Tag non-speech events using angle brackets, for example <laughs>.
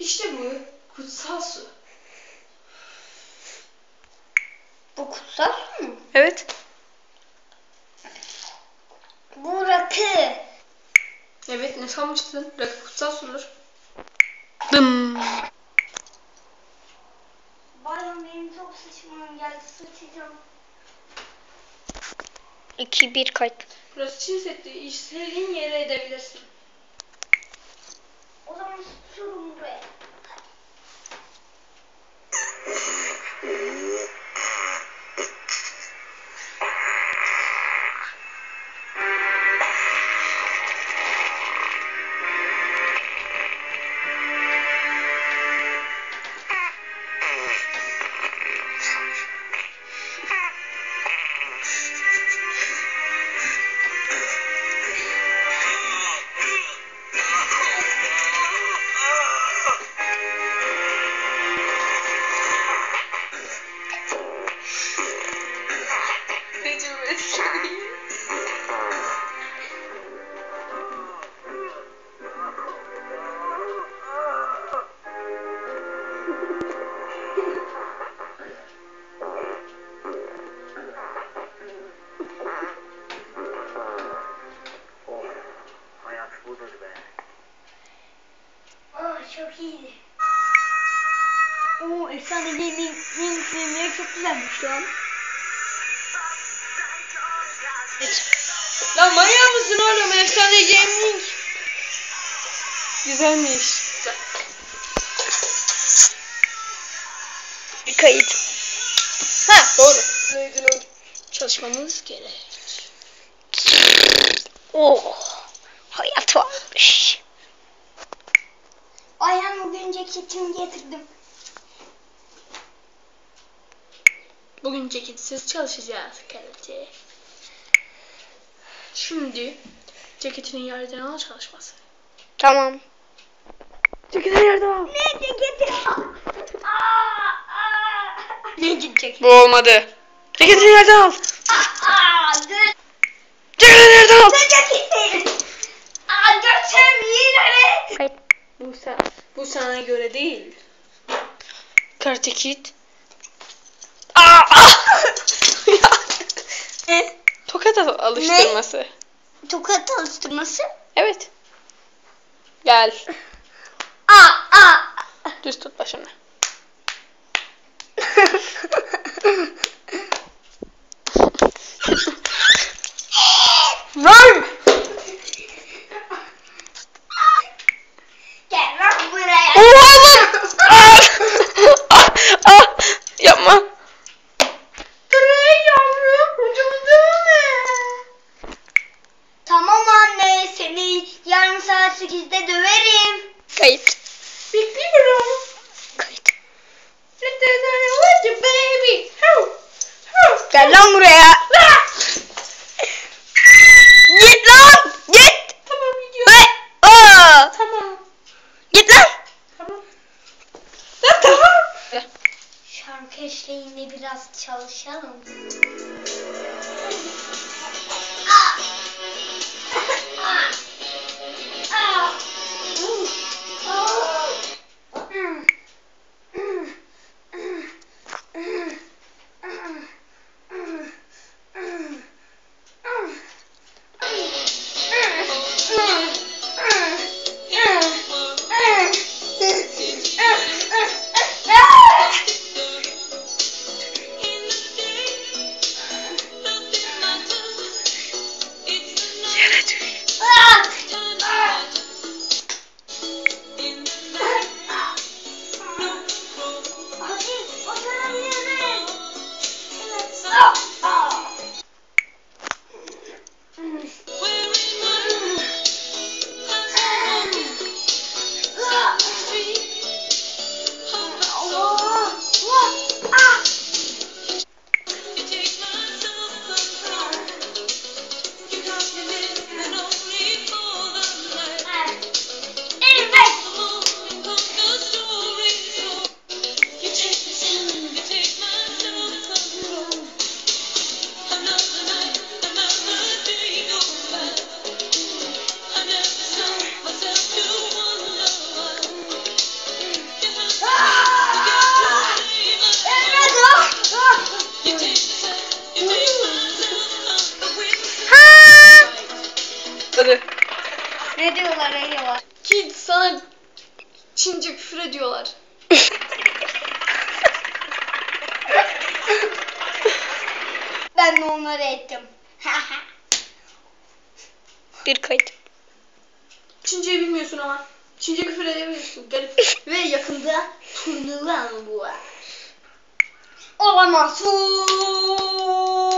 İşte bu kutsal su. Bu kutsal su mu? Evet. Bu rakı. Evet ne sanmıştın? Rakı kutsal sudur. Dım. Bayram benim çok sıçmam geldi sıçacağım. 2 1 kayıt. Burası Çin Seddi. İstediğin yere edebilirsin. O zaman sıçıyorum buraya. Oh, Gaming filmleri çok güzelmiş lan. Lan manyak mısın oğlum? Efsane gaming. Güzelmiş. Bir kayıt. Ha doğru. Neydi? Çalışmamız gerek. Oh. Hayat varmış. Ayhan bugün ceketimi getirdim. Bugün ceketsiz çalışacağız karate. Şimdi ceketinin yerden al çalışması. Tamam. Çekil yerden al. Ne ceketi? Ne ceketi? Bu olmadı. Ceketini yerden al. Ceketini yerden al. Ceketi? Yine Kayıt. Bu sen, bu sana göre değil. Karate Kid. <laughs> Ne? Tokat alıştırması. Tokat alıştırması? Evet. Gel. Aa, aa. Düz tut başını. <laughs> Lan! Gel lan buraya. Oğlum! Ah! Ah! Ah! Yapma. Buraya yavrum. Hocamı dövme. Tamam anne seni yarın saat 8'de döverim. Kayıt. Bekliyorum. Kayıt. Let the what you baby. How? How? Gel lan buraya. Git lan! Git! Tamam gidiyor. Ve Aa! Tamam. Git lan! Tamam. Lan tamam. Şarkı eşliğinde biraz çalışalım. Ne diyorlar ediyorlar. Ki sana Çince küfür ediyorlar. <laughs> Ben de onları ettim. <laughs> Bir kayıt. Çinceyi bilmiyorsun ama. Çince küfür edebiliyorsun. Garip. <laughs> Ve yakında turnuva bu. Olamazsın.